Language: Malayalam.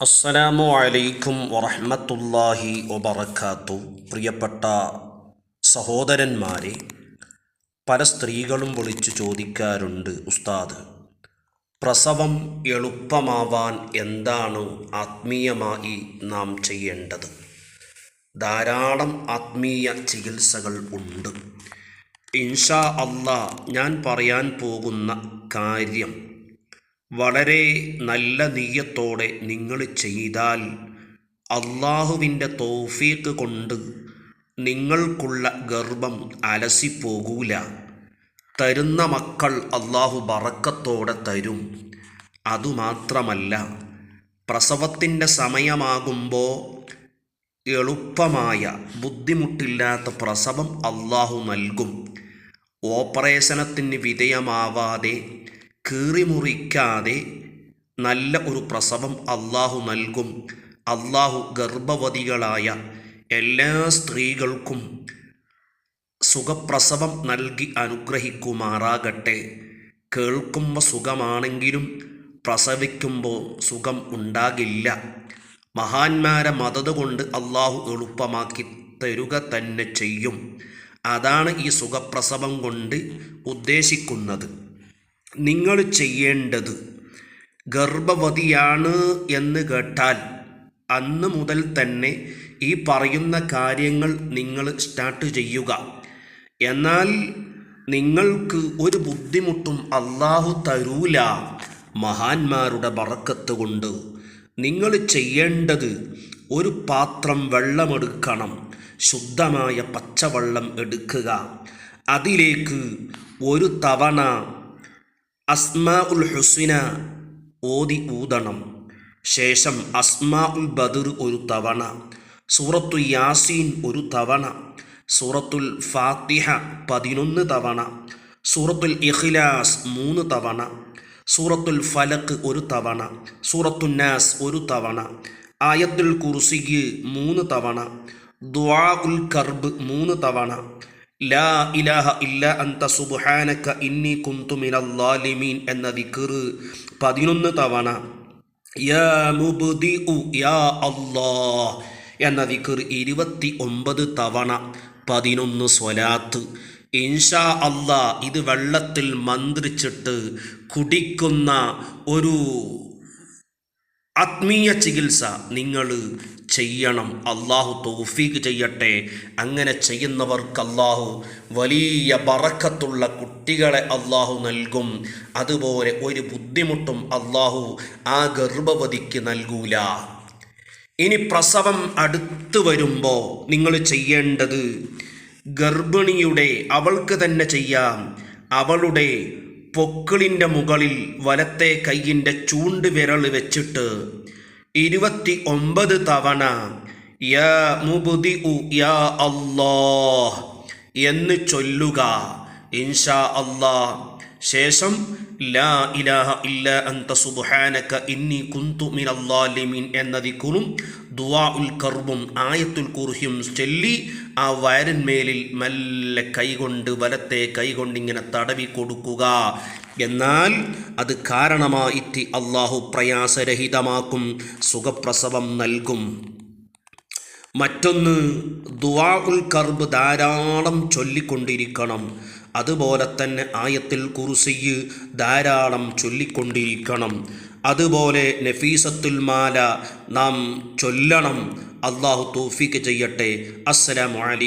അസ്സലാമു അലൈക്കും വറഹ്മത്തുള്ളാഹി വബറകാത്തു. പ്രിയപ്പെട്ട സഹോദരന്മാരെ പല സ്ത്രീകളും വിളിച്ചു ചോദിക്കാറുണ്ട് ഉസ്താദ് പ്രസവം എളുപ്പമാവാൻ എന്താണ് ആത്മീയമായി നാം ചെയ്യേണ്ടത്? ധാരാളം ആത്മീയ ചികിത്സകൾ ഉണ്ട്. ഇൻഷാ അള്ളാ ഞാൻ പറയാൻ പോകുന്ന കാര്യം വളരെ നല്ല നീയത്തോടെ നിങ്ങൾ ചെയ്താൽ അള്ളാഹുവിന്റെ തോഫീക്ക് കൊണ്ട് നിങ്ങൾക്കുള്ള ഗർഭം അലസിപ്പോകൂല. തരുന്ന മക്കൾ അള്ളാഹു ബറക്കത്തോടെ തരും. അതുമാത്രമല്ല പ്രസവത്തിന്റെ സമയമാകുമ്പോൾ എളുപ്പമായ ബുദ്ധിമുട്ടില്ലാത്ത പ്രസവം അള്ളാഹു നൽകും. ഓപ്പറേഷനത്തിന് വിധേയമാവാതെ കീറിമുറിക്കാതെ നല്ല ഒരു പ്രസവം അള്ളാഹു നൽകും. അള്ളാഹു ഗർഭവതികളായ എല്ലാ സ്ത്രീകൾക്കും സുഖപ്രസവം നൽകി അനുഗ്രഹിക്കുമാറാകട്ടെ. കേൾക്കുമ്പോൾ സുഖമാണെങ്കിലും പ്രസവിക്കുമ്പോൾ സുഖം ഉണ്ടാകില്ല. മഹാന്മാരെ മതത് കൊണ്ട് അള്ളാഹു എളുപ്പമാക്കി തരുക തന്നെ ചെയ്യും. അതാണ് ഈ സുഖപ്രസവം കൊണ്ട് ഉദ്ദേശിക്കുന്നത്. നിങ്ങൾ ചെയ്യേണ്ടത് ഗർഭവതിയാണ് എന്ന് കേട്ടാൽ അന്ന് മുതൽ തന്നെ ഈ പറയുന്ന കാര്യങ്ങൾ നിങ്ങൾ സ്റ്റാർട്ട് ചെയ്യുക. എന്നാൽ നിങ്ങൾക്ക് ഒരു ബുദ്ധിമുട്ടും അള്ളാഹു തരൂല. മഹാന്മാരുടെ വറക്കത്ത് കൊണ്ട് നിങ്ങൾ ചെയ്യേണ്ടത് ഒരു പാത്രം വെള്ളമെടുക്കണം. ശുദ്ധമായ പച്ചവെള്ളം എടുക്കുക. അതിലേക്ക് ഒരു തവണ അസ്മാ ഉൽ ഹുസിന ഓതി ഊതണം. ശേഷം അസ്മാ ഉൽ ബദർ ഒരു തവണ സൂറത്തു യാസീൻ ഒരു തവണ സൂറത്തുൽ ഫാത്തിഹ പതിനൊന്ന് തവണ സൂറത്തുൽ ഇഖ്ലാസ് മൂന്ന് തവണ സൂറത്തുൽ ഫലക്ക് ഒരു തവണ സൂറത്തുൽ നാസ് ഒരു തവണ ആയത്തുൽ കുർസിക്ക് മൂന്ന് തവണ ദുആ ഉൽ കർബ് മൂന്ന് തവണ ലാ ഇലാഹ ഇല്ല അന്ത സുബ്ഹാനക ഇന്നി കുന്തു ലാലിമീൻ എന്ന ദിക്ർ പതിനൊന്ന് തവണ. യാ മുബ്ദിഉ യാ അല്ലാഹ് എന്ന ദിക്ർ ഇരുപത്തി ഒമ്പത് തവണ പതിനൊന്ന് സ്വലാത്ത്. ഇൻഷാ അള്ളാ ഇത് വെള്ളത്തിൽ മന്ത്രിച്ചിട്ട് കുടിക്കുന്ന ഒരു ആത്മീയ ചികിത്സ നിങ്ങൾ ചെയ്യണം. അള്ളാഹു തൗഫീക്ക് ചെയ്യട്ടെ. അങ്ങനെ ചെയ്യുന്നവർക്ക് അള്ളാഹു വലിയ പറക്കത്തുള്ള കുട്ടികളെ അള്ളാഹു നൽകും. അതുപോലെ ഒരു ബുദ്ധിമുട്ടും അള്ളാഹു ആ ഗർഭവതിക്ക് നൽകൂല. ഇനി പ്രസവം അടുത്തു വരുമ്പോൾ നിങ്ങൾ ചെയ്യേണ്ടത് ഗർഭിണിയുടെ അവൾക്ക് തന്നെ ചെയ്യാം. അവളുടെ പൊക്കിളിന്റെ മുകളിൽ വലത്തെ കൈയിന്റെ ചൂണ്ട് വിരൽ വെച്ചിട്ട് ഇരുപത്തി ഒമ്പത് തവണ യാ മുബുദി ഉ യാ അല്ലാഹ് എന്ന് ചൊല്ലുക ഇൻഷാ അല്ലാ ശേഷം ലാ ഇലാഹ ഇല്ല അന്ത സുബ്ഹാനക ഇന്നി കുന്തു മിനൽ ലാലിമീൻ എന്ന ദിക്റും ദുആ ഉൽ കർബും ആയത്തുൽ കുർഹിയും ചൊല്ലി ആ വയറിന്മേലിൽ മെല്ലെ കൈകൊണ്ട് വലത്തെ കൈകൊണ്ട് ഇങ്ങനെ തടവി കൊടുക്കുക. എന്നാൽ അത് കാരണമായിട്ട് അള്ളാഹു പ്രയാസരഹിതമാക്കും സുഖപ്രസവം നൽകും. മറ്റൊന്ന് ദുവാ ഉൽ കർബ് ധാരാളം ചൊല്ലിക്കൊണ്ടിരിക്കണം. അതുപോലെ തന്നെ ആയത്തിൽ കുറുസിയ് ധാരാളം ചൊല്ലിക്കൊണ്ടിരിക്കണം. അതുപോലെ നഫീസത്തുൽ മാല നാം ചൊല്ലണം. അള്ളാഹു തോഫിക്ക് ചെയ്യട്ടെ. അസ്സലാമു അലൈക്കും